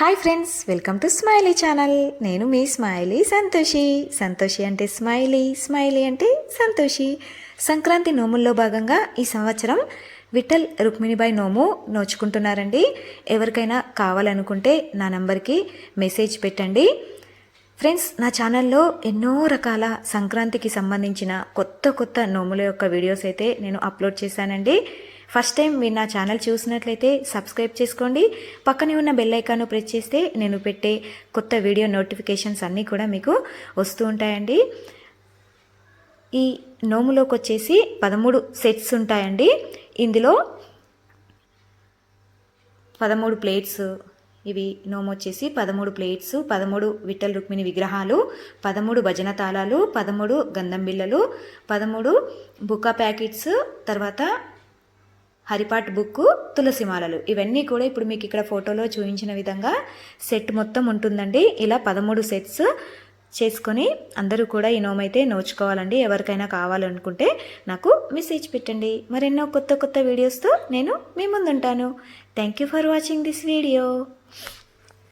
Hi friends welcome to Smiley channel నేను మీ smiley Santoshi. Santoshi అంటే స్మైలీ స్మైలీ అంటే సంతోషి. సంక్రాంతి నోముల్లో భాగంగా ఈ సంవత్సరం విఠల్ రుక్మిణిబాయి నోము నోచుకుంటున్నారండి. ఎవరికైనా కావాలనుకుంటే నా నంబర్కి మెసేజ్ పెట్టండి. ఫ్రెండ్స్ నా ఛానల్లో ఎన్నో రకాల సంక్రాంతికి సంబంధించిన కొత్త కొత్త నోముల యొక్క వీడియోస్ అయితే నేను అప్లోడ్ చేశానండి. ఫస్ట్ టైం మీరు నా ఛానల్ చూసినట్లయితే సబ్స్క్రైబ్ చేసుకోండి. పక్కనే ఉన్న బెల్ ఐకాన్ ప్రెస్ చేస్తే నేను పెట్టే కొత్త వీడియో నోటిఫికేషన్స్ అన్నీ కూడా మీకు వస్తూ ఉంటాయండి. ఈ నోములోకి వచ్చేసి పదమూడు సెట్స్ ఉంటాయండి. ఇందులో పదమూడు ప్లేట్స్ ఇవి నోము వచ్చేసి పదమూడు ప్లేట్స్ పదమూడు విఠల్ రుక్మిణి విగ్రహాలు పదమూడు భజన తాళాలు పదమూడు గంధం బిళ్ళలు పదమూడు బుకా ప్యాకెట్స్ తర్వాత హరిపాట్ బుక్ తులసిమాలలు ఇవన్నీ కూడా ఇప్పుడు మీకు ఇక్కడ ఫోటోలో చూపించిన విధంగా సెట్ మొత్తం ఉంటుందండి. ఇలా పదమూడు సెట్స్ చేసుకొని అందరూ కూడా ఈ నోమైతే నోచుకోవాలండి. ఎవరికైనా కావాలనుకుంటే నాకు మెసేజ్ పెట్టండి. మరెన్నో కొత్త కొత్త వీడియోస్తో నేను మీ ముందుంటాను. Thank you for watching this video